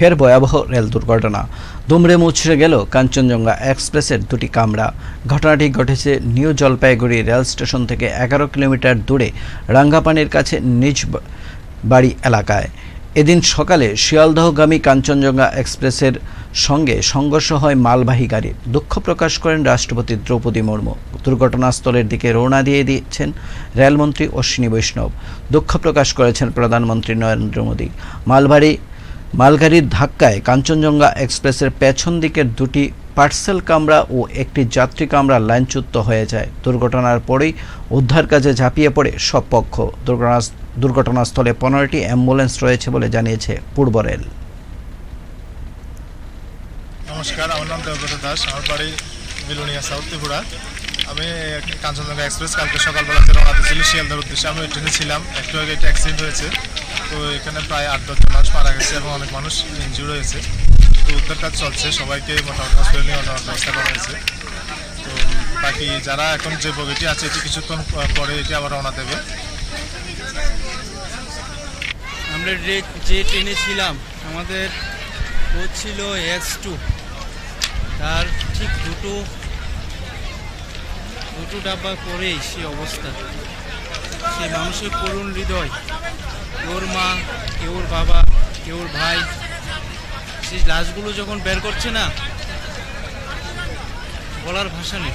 ফের ভয়াবহ রেল দুর্ঘটনা। দুমড়ে মুচড়ে গেল কাঞ্চনজঙ্ঘা এক্সপ্রেসের দুটি কামরা। ঘটনাটি ঘটেছে নিউ জলপাইগুড়ি রেল স্টেশন থেকে এগারো কিলোমিটার দূরে রাঙ্গাপানির কাছে নিজ বাড়ি এলাকায়। এদিন সকালে শিয়ালদহগামী কাঞ্চনজঙ্ঘা এক্সপ্রেসের সঙ্গে সংঘর্ষ হয় মালবাহী গাড়ির। দুঃখ প্রকাশ করেন রাষ্ট্রপতি দ্রৌপদী মুর্মু। দুর্ঘটনাস্থলের দিকে রওনা দিয়ে দিয়েছেন রেলমন্ত্রী অশ্বিনী বৈষ্ণব। দুঃখ প্রকাশ করেছেন প্রধানমন্ত্রী নরেন্দ্র মোদী। মালবাড়ি মালগাড়ির ধাক্কায় কাঞ্চনজঙ্ঘা এক্সপ্রেসের পেছন দিকের দুটি পার্সেল কামরা ও একটি যাত্রী কামরা লাইনচ্যুত হয়ে যায়। দুর্ঘটনার পরেই উদ্ধার কাজে ঝাঁপিয়ে পড়ে সব পক্ষ। দুর্ঘটনা দুর্ঘটনাস্থলে পনেরোটি অ্যাম্বুলেন্স রয়েছে বলে জানিয়েছে পূর্ব রেল। নমস্কার, আমার নাম দেবব্রত দাস। আমার বাড়ি বিলুনিয়া, সাউথ ত্রিপুরা। আমি কাঞ্চনজঙ্ঘা এক্সপ্রেস কালকে সকালবেলা সকালবেলাতে রওনা দিয়েছিল শিয়ালদার উদ্দেশ্যে। আমি ওই ট্রেনে ছিলাম। একটু আগে একটা অ্যাক্সিডেন্ট হয়েছে। তো এখানে প্রায় আট দশজন মানুষ মারা গেছে এবং অনেক মানুষ ইনজুর হয়েছে। তো উদ্ধার কাজ চলছে। সবাইকে মোটামুটি হসপিটালে নিয়ে ব্যবস্থা করা হয়েছে। তো বাকি যারা এখন যে বগিটি আছে, এটি কিছুক্ষণ পরে এটি আবার রওনা দেবে। আমরা যে যে ট্রেনে ছিলাম, আমাদের ও ছিল এস টু তার ঠিক দুটো দুটো ডাব্বা পরেই সে অবস্থা। সে মানুষের করুণ হৃদয়। কেউর মা কেউর বাবা কেউর ভাই, সেই লাশগুলো যখন বের করছে না, বলার ভাষা নেই।